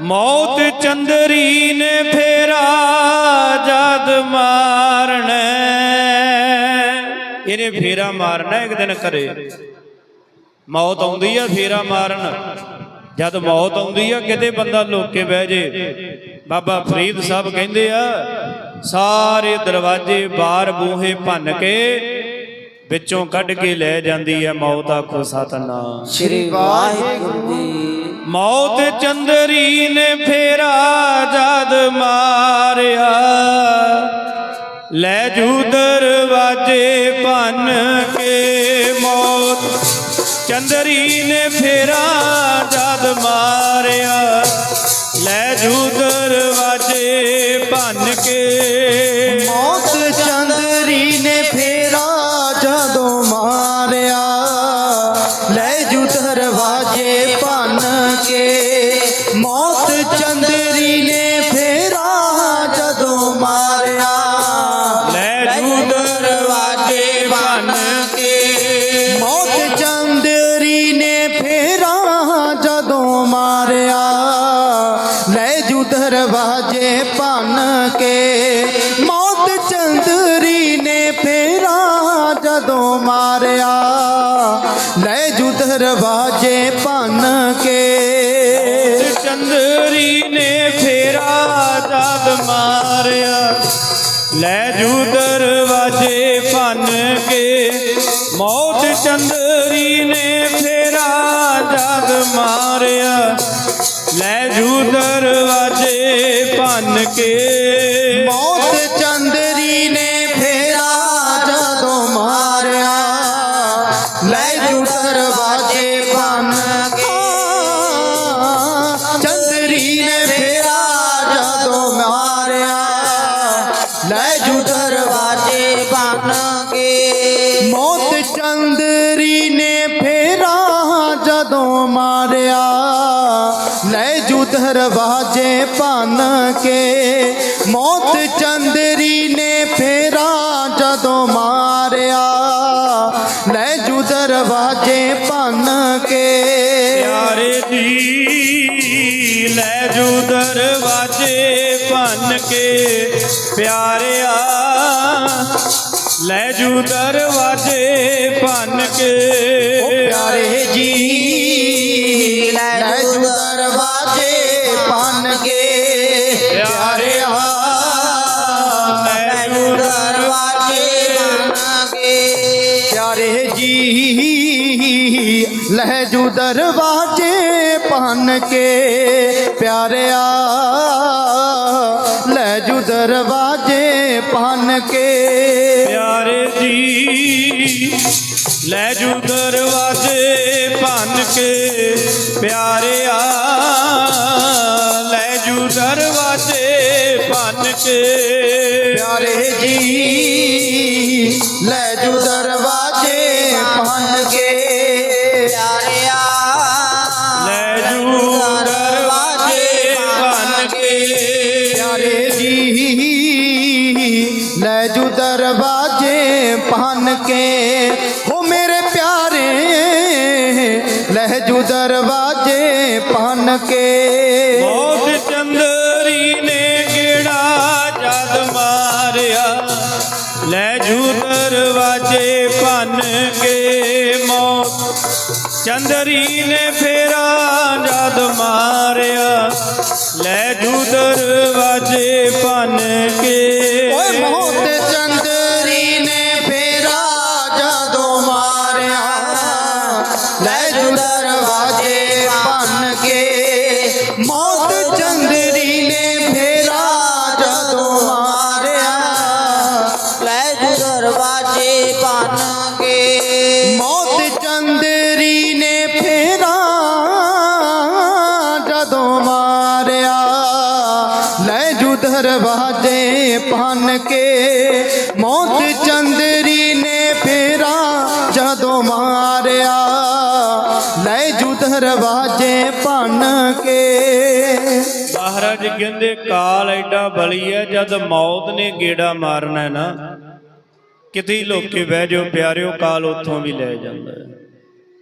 ਮੌਤ ਚੰਦਰੀ ਨੇ ਫੇਰਾ ਜਦ ਮਾਰਨਾ। ਇਹਨੇ ਫੇਰਾ ਮਾਰਨਾ ਇੱਕ ਦਿਨ ਕਰੇ ਮੌਤ ਆਉਂਦੀ ਆ, ਫੇਰਾ ਮਾਰਨ। ਜਦ ਮੌਤ ਆਉਂਦੀ ਆ, ਕਿਤੇ ਬੰਦਾ ਲੋਕੇ ਬਹਿ ਜੇ। ਬਾਬਾ ਫਰੀਦ ਸਾਹਿਬ ਕਹਿੰਦੇ ਆ, ਸਾਰੇ ਦਰਵਾਜ਼ੇ ਬਾਰ ਬੂਹੇ ਭੰਨ ਕੇ ਵਿੱਚੋਂ ਕੱਢ ਕੇ ਲੈ ਜਾਂਦੀ ਹੈ ਮੌਤ, ਆਖੋ ਸਤਨਾਮ। ਸ੍ਰੀ ਵਾਹਿਗੁਰੂ ਮੌਤ ਚੰਦਰੀ ਨੇ ਫੇਰਾ ਜਦ ਮਾਰਿਆ। ਲੈ ਜੂ ਦਰਵਾਜੇ ਭੰਨ ਕੇ ਮੌਤ। ਚੰਦਰੀ ਨੇ ਫੇਰਾ ਜਦ ਮਾਰਿਆ। ਲੈ ਜੂ ਦਰਵਾਜੇ ਭੰਨ ਕੇ ਦਰਵਾਜੇ ਭੰਨ ਕੇ ਮੌਤ ਚੰਦਰੀ ਨੇ ਫੇਰਾ ਜਦੋਂ ਮਾਰਿਆ। ਲੈ ਜੂ ਦਰਵਾਜੇ ਭੰਨ ਕੇ। ਚੰਦਰੀ ਨੇ ਫੇਰਾ ਜਦ ਮਾਰਿਆ। ਲੈ ਜੂ ਦਰਵਾਜੇ ਭੰਨ ਕੇ ਮੌਤ ਚੰਦਰੀ ਨੇ ਫੇਰਾ ਜਦ ਮਾਰਿਆ। ਭੰਨ ਕੇ ਮੌਤ ਚੰਦਰੀ ਨੇ ਫੇਰਾ ਜਦੋਂ ਮਾਰਿਆ। ਲੈ ਜੂ ਦਰਵਾਜੇ ਭੰਨ ਕੇ। ਚੰਦਰੀ ਨੇ ਫੇਰਾ ਜਦੋਂ ਮਾਰਿਆ। ਲੈ ਜੂ ਦਰਵਾਜੇ ਭੰਨ ਕੇ। ਮੌਤ ਚੰਦਰੀ ਲੈ ਜੂ ਦਰਵਾਜੇ ਭੰਨ ਕੇ ਮੌਤ ਚੰਦਰੀ ਨੇ ਫੇਰਾ ਜਦੋਂ ਮਾਰਿਆ ਲੈ ਜੂ ਦਰਵਾਜੇ ਭੰਨ ਕੇ ਪਿਆਰੇ ਜੀ ਲੈ ਜੂ ਦਰਵਾਜੇ ਭੰਨ ਕੇ ਪਿਆਰਿਆ ਲੈ ਜੂ ਪਿਆਰਿਆ ਲੈ ਜੂ ਦਰਵਾਜੇ ਭੰਨ ਕੇ ਪਿਆਰੇ ਜੀ ਲੈ ਜੂ ਦਰਵਾਜੇ ਭੰਨ ਕੇ ਪਿਆਰਿਆ ਲੈ ਜੂ ਦਰਵਾਜੇ ਭੰਨ ਕੇ ਪਿਆਰੇ ਭੰਨ ਕੇ ਪਿਆਰੇ ਜੀ ਲੈ ਜੂ ਦਰਵਾਜੇ ਭੰਨ ਕੇ ਪਿਆਰਿਆ ਲੈ ਜੂ ਦਰਵਾਜੇ ਭੰਨ ਕੇ ਪਿਆਰੇ ਜੀ ਲੈ ਜੂ ਦਰਵਾਜੇ ਭੰਨ ਕੇ ਹੋ ਮੇਰੇ ਪਿਆਰੇ ਲੈ ਜੂ ਦਰਵਾਜੇ ਭੰਨ ਲੈ ਜੂ ਦਰਵਾਜੇ ਭੰਨ ਕੇ ਮੌਤ। ਚੰਦਰੀ ਨੇ ਫੇਰਾ ਜਦ ਮਾਰਿਆ। ਲੈ ਜੂ ਦਰਵਾਜੇ ਭੰਨ ਕੇ ਓਏ ਮੌਤ ਜਦੋਂ ਮਾਰਿਆ, ਲੈ ਜੂ ਦਰਵਾਜੇ ਭੰਨ ਕੇ। ਮੌਤ ਚੰਦਰੀ ਨੇ ਫੇਰਾ ਜਦੋਂ ਮਾਰਿਆ, ਲੈ ਜੂ ਦਰਵਾਜੇ ਭੰਨ ਕੇ। ਮਹਾਰਾਜ ਕਹਿੰਦੇ, ਕਾਲ ਐਡਾ ਬਲੀ ਹੈ ਜਦ ਮੌਤ ਨੇ ਗੇੜਾ ਮਾਰਨਾ ਨਾ। ਕਿਤੇ ਹੀ ਲੋਕੇ ਬਹਿ ਜਾਓ, ਪਿਆਰਿਓ, ਕਾਲ ਉੱਥੋਂ ਵੀ ਲੈ ਜਾਂਦਾ ਹੈ